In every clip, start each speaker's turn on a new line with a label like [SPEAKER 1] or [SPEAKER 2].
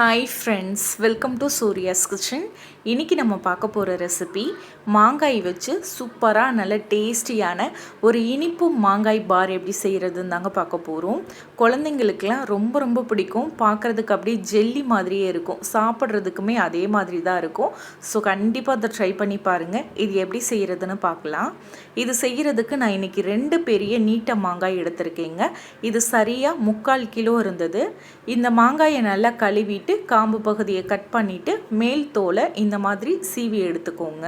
[SPEAKER 1] Hi friends welcome to Surya's kitchen இன்றைக்கி நம்ம பார்க்க போகிற ரெசிபி மாங்காய் வச்சு சூப்பராக நல்ல டேஸ்டியான ஒரு இனிப்பு மாங்காய் பார் எப்படி செய்கிறதுன்னு தாங்க பார்க்க போகிறோம் குழந்தைங்களுக்கெல்லாம் ரொம்ப ரொம்ப பிடிக்கும். பார்க்குறதுக்கு அப்படியே ஜெல்லி மாதிரியே இருக்கும். சாப்பிட்றதுக்குமே அதே மாதிரி தான் இருக்கும். ஸோ கண்டிப்பாக அதை ட்ரை பண்ணி பாருங்கள் இது எப்படி செய்கிறதுன்னு பார்க்கலாம். இது செய்கிறதுக்கு நான் இன்றைக்கி ரெண்டு பெரிய நீட்ட மாங்காய் எடுத்திருக்கேங்க. இது சரியாக முக்கால் கிலோ இருந்தது. இந்த மாங்காயை நல்லா கழுவிட்டு காம்பு பகுதியை கட் பண்ணிவிட்டு மேல் தோலை இந்த மாதிரி சீவி எடுத்துக்கோங்க.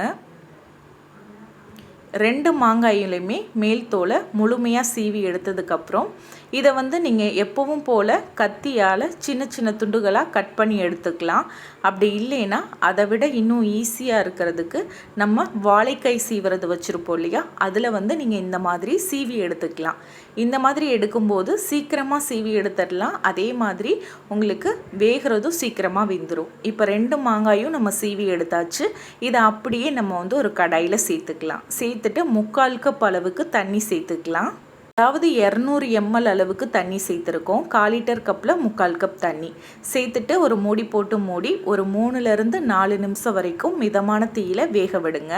[SPEAKER 1] ரெண்டு மாங்காயிலையுமே மேல் தோலை முழுமையாக சீவி எடுத்ததுக்கப்புறம் இதை வந்து நீங்கள் எப்பவும் போல் கத்தியால் சின்ன சின்ன துண்டுகளாக கட் பண்ணி எடுத்துக்கலாம். அப்படி இல்லைன்னா அதை விட இன்னும் ஈஸியாக இருக்கிறதுக்கு நம்ம வாழைக்காய் சீவுறது வச்சுருப்போம் இல்லையா? அதில் வந்து நீங்கள் இந்த மாதிரி சீவி எடுத்துக்கலாம். இந்த மாதிரி எடுக்கும்போது சீக்கிரமாக சீவி எடுத்துடலாம். அதே மாதிரி உங்களுக்கு வேகிறதும் சீக்கிரமாக வெந்துடும் இப்போ ரெண்டு மாங்காயும் நம்ம சீவி எடுத்தாச்சு. இதை அப்படியே நம்ம வந்து ஒரு கடாயில் சேர்த்துக்கலாம். சேர்த்துட்டு முக்கால் கப் அளவுக்கு தண்ணி சேர்த்துக்கலாம். அதாவது இரநூறு எம்எல் அளவுக்கு தண்ணி சேர்த்துருக்கோம். கால் லிட்டர் கப்பில் முக்கால் கப் தண்ணி. சேர்த்துட்டு ஒரு மூடி போட்டு மூடி ஒரு மூணுலேருந்து நாலு நிமிஷம் வரைக்கும் மிதமான தீயில் வேக விடுங்க.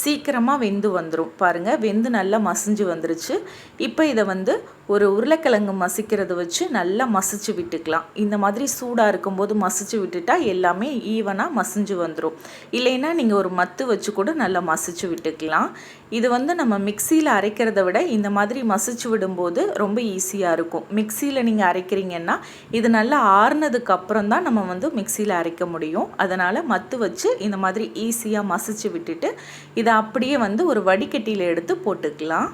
[SPEAKER 1] சீக்கிரமாக வெந்து வந்துடும் பாருங்கள் வெந்து நல்லா மசிஞ்சு வந்துருச்சு. இப்போ இதை வந்து ஒரு உருளைக்கிழங்கு மசிக்கிறது வச்சு நல்லா மசிச்சு விட்டுக்கலாம். இந்த மாதிரி சூடாக இருக்கும்போது மசிச்சு விட்டுட்டா எல்லாமே ஈவனாக மசிஞ்சு வந்துடும் இல்லைன்னா நீங்கள் ஒரு மத்து வச்சு கூட நல்லா மசிச்சு விட்டுக்கலாம். இது வந்து நம்ம மிக்சியில் அரைக்கிறத விட இந்த மாதிரி மசிச்சு விடும்போது ரொம்ப ஈஸியாக இருக்கும். மிக்சியில் நீங்கள் அரைக்கிறீங்கன்னா இது நல்லா ஆறுனதுக்கு அப்புறம் தான் நம்ம வந்து மிக்சியில் அரைக்க முடியும். அதனால் மத்து வச்சு இந்த மாதிரி ஈஸியாக மசிச்சு விட்டுட்டு இதை அப்படியே வந்து ஒரு வடிகட்டியில் எடுத்து போட்டுக்கலாம்.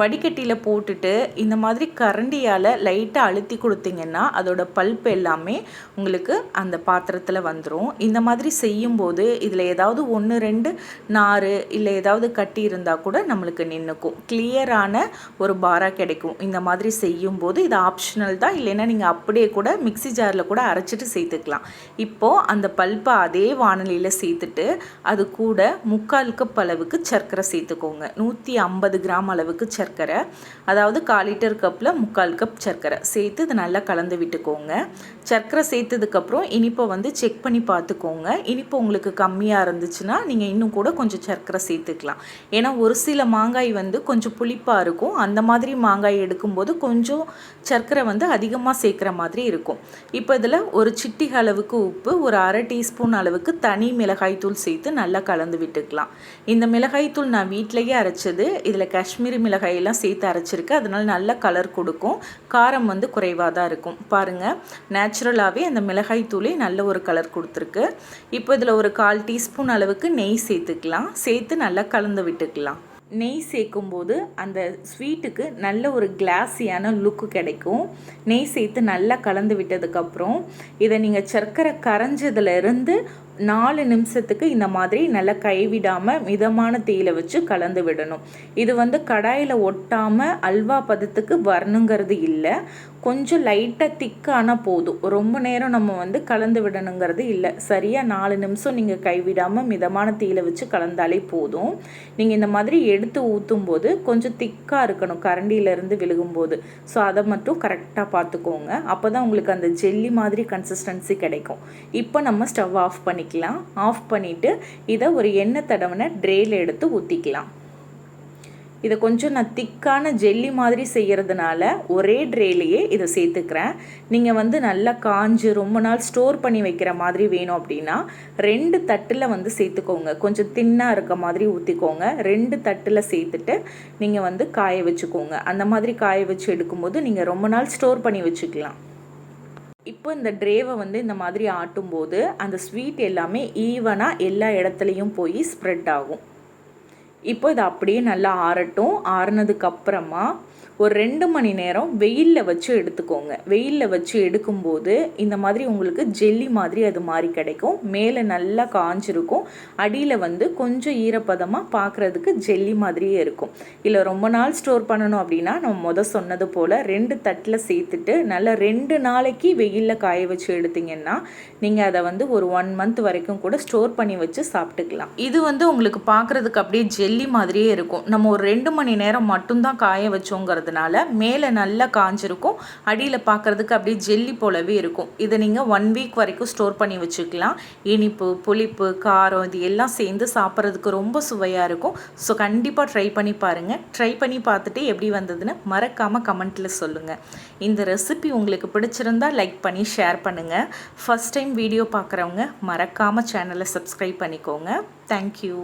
[SPEAKER 1] வடிகட்டியில் போட்டுட்டு இந்த மாதிரி கரண்டியால் லைட்டாக அழுத்தி கொடுத்தீங்கன்னா அதோட பல்ப் எல்லாமே உங்களுக்கு அந்த பாத்திரத்தில் வந்துடும் இந்த மாதிரி செய்யும்போது இதில் ஏதாவது ஒன்று ரெண்டு நார் இல்லை ஏதாவது கட்டி இருந்தால் கூட நம்மளுக்கு நின்றுக்கும் கிளியரான ஒரு பாராக கிடைக்கும். இந்த மாதிரி செய்யும்போது இது ஆப்ஷனல் தான். இல்லைன்னா நீங்கள் அப்படியே கூட மிக்சி ஜாரில் கூட அரைச்சிட்டு சேர்த்துக்கலாம். இப்போது அந்த பல்ப்பை அதே வானொலியில் சேர்த்துட்டு அது கூட முக்கால் கப் அளவுக்கு சர்க்கரை சேர்த்துக்கோங்க. நூற்றி ஐம்பது கிராம் அளவுக்கு சர்க்கரை சர்க்கரை. அதாவது கால் லிட்டர் கப்பில் முக்கால் கப் சர்க்கரை. சேர்த்து இதை நல்லா கலந்து விட்டுக்கோங்க. சர்க்கரை சேர்த்ததுக்கப்புறம் இனிப்பை வந்து செக் பண்ணி பார்த்துக்கோங்க. இனிப்பு உங்களுக்கு கம்மியாக இருந்துச்சுன்னா நீங்கள் இன்னும் கூட கொஞ்சம் சர்க்கரை சேர்த்துக்கலாம். ஏன்னா ஒரு சில மாங்காய் வந்து கொஞ்சம் புளிப்பாக இருக்கும். அந்த மாதிரி மாங்காய் எடுக்கும்போது கொஞ்சம் சர்க்கரை வந்து அதிகமாக சேர்க்குற மாதிரி இருக்கும். இப்போ இதில் ஒரு சிட்டி அளவுக்கு உப்பு ஒரு அரை டீஸ்பூன் அளவுக்கு தனி மிளகாய் தூள் சேர்த்து நல்லா கலந்து விட்டுக்கலாம். இந்த மிளகாய் தூள் நான் வீட்டிலையே அரைச்சது. இதில் காஷ்மீரி எல்லாம் சேர்த்து அரைச்சிருக்கு. அதனால் நல்ல கலர் கொடுக்கும். காரம் வந்து குறைவாக தான் இருக்கும். பாருங்கள் நேச்சுரலாகவே அந்த மிளகாய் தூளே நல்ல ஒரு கலர் கொடுத்துருக்கு. இப்போ இதில் ஒரு கால் டீஸ்பூன் அளவுக்கு நெய் சேர்த்துக்கலாம். சேர்த்து நல்லா கலந்து விட்டுக்கலாம். நெய் சேர்க்கும்போது அந்த ஸ்வீட்டுக்கு நல்ல ஒரு கிளாஸியான லுக்கு கிடைக்கும். நெய் சேர்த்து நல்லா கலந்து விட்டதுக்கப்புறம் இதை நீங்கள் சர்க்கரை கரைஞ்சதுலேருந்து நாலு நிமிஷத்துக்கு இந்த மாதிரி நல்லா கைவிடாமல் மிதமான தீயில வச்சு கலந்து விடணும். இது வந்து கடாயில் ஒட்டாமல் அல்வா பதத்துக்கு வரணுங்கிறது இல்லை. கொஞ்சம் லைட்டாக திக்கான போதும். ரொம்ப நேரம் நம்ம வந்து கலந்து விடணுங்கிறது இல்லை. சரியாக நாலு நிமிஷம் நீங்கள் கைவிடாமல் மிதமான தீயில வச்சு கலந்தாலே போதும். நீங்கள் இந்த மாதிரி எடுத்து ஊற்றும் போது கொஞ்சம் திக்காக இருக்கணும். கரண்டியிலேருந்து விழுகும்போது. ஸோ அதை மட்டும் கரெக்டாக பார்த்துக்கோங்க. அப்போ தான் உங்களுக்கு அந்த ஜெல்லி மாதிரி கன்சிஸ்டன்சி கிடைக்கும். இப்போ நம்ம ஸ்டவ் ஆஃப் பண்ணி பண்ணிக்கலாம் ஆஃப் பண்ணிவிட்டு இதை ஒரு எண்ணெய் தடவனை ட்ரேயில் எடுத்து ஊற்றிக்கலாம் இதை கொஞ்சம் நான் திக்கான ஜெல்லி மாதிரி செய்கிறதுனால ஒரே ட்ரேலையே இதை சேர்த்துக்கிறேன். நீங்கள் வந்து நல்லா காஞ்சு ரொம்ப நாள் ஸ்டோர் பண்ணி வைக்கிற மாதிரி வேணும் அப்படின்னா ரெண்டு தட்டில் வந்து சேர்த்துக்கோங்க. கொஞ்சம் தின்னாக இருக்க மாதிரி ஊற்றிக்கோங்க ரெண்டு தட்டில் சேர்த்துட்டு நீங்கள் வந்து காய வச்சுக்கோங்க. அந்த மாதிரி காய வச்சு எடுக்கும்போது நீங்கள் ரொம்ப நாள் ஸ்டோர் பண்ணி வச்சுக்கலாம். இப்போ இந்த ட்ரேவை வந்து இந்த மாதிரி ஆட்டும்போது அந்த ஸ்வீட் எல்லாமே ஈவனாக எல்லா இடத்துலையும் போய் ஸ்ப்ரெட் ஆகும். இப்போ இதை அப்படியே நல்லா ஆறட்டும். ஆறுனதுக்கப்புறமா ஒரு ரெண்டு மணி நேரம் வெயிலில் வச்சு எடுத்துக்கோங்க. வெயிலில் வச்சு எடுக்கும்போது இந்த மாதிரி உங்களுக்கு ஜெல்லி மாதிரி அது மாதிரி கிடைக்கும். மேலே நல்லா காஞ்சிருக்கும். அடியில் வந்து கொஞ்சம் ஈரப்பதமாக பார்க்குறதுக்கு ஜெல்லி மாதிரியே இருக்கும். இல்லை ரொம்ப நாள் ஸ்டோர் பண்ணணும் அப்படின்னா நம்ம முத சொன்னது போல் ரெண்டு தட்டில் சேர்த்துட்டு நல்லா ரெண்டு நாளைக்கு வெயிலில் காய வச்சு எடுத்தீங்கன்னா நீங்கள் அதை வந்து ஒரு ஒன் மந்த் வரைக்கும் கூட ஸ்டோர் பண்ணி வச்சு சாப்பிட்டுக்கலாம். இது வந்து உங்களுக்கு பார்க்குறதுக்கு அப்படியே ஜெல்லி ஜெல்லி மாதிரியே இருக்கும். நம்ம ஒரு ரெண்டு மணி நேரம் மட்டும்தான் காய வச்சோங்கிறதுனால மேலே நல்லா காஞ்சிருக்கும். அடியில் பார்க்குறதுக்கு அப்படியே ஜெல்லி போலவே இருக்கும். இதை நீங்கள் ஒன் வீக் வரைக்கும் ஸ்டோர் பண்ணி வச்சுக்கலாம். இனிப்பு புளிப்பு காரம் இது எல்லாம் சேர்ந்து சாப்பிட்றதுக்கு ரொம்ப சுவையாக இருக்கும். ஸோ கண்டிப்பாக ட்ரை பண்ணி பாருங்கள் ட்ரை பண்ணி பார்த்துட்டு எப்படி வந்ததுன்னு மறக்காமல் கமெண்ட்டில் சொல்லுங்கள் இந்த ரெசிபி உங்களுக்கு பிடிச்சிருந்தா லைக் பண்ணி ஷேர் பண்ணுங்கள் ஃபஸ்ட் டைம் வீடியோ பார்க்குறவங்க மறக்காமல் சேனலை சப்ஸ்கிரைப் பண்ணிக்கோங்க. தேங்க்யூ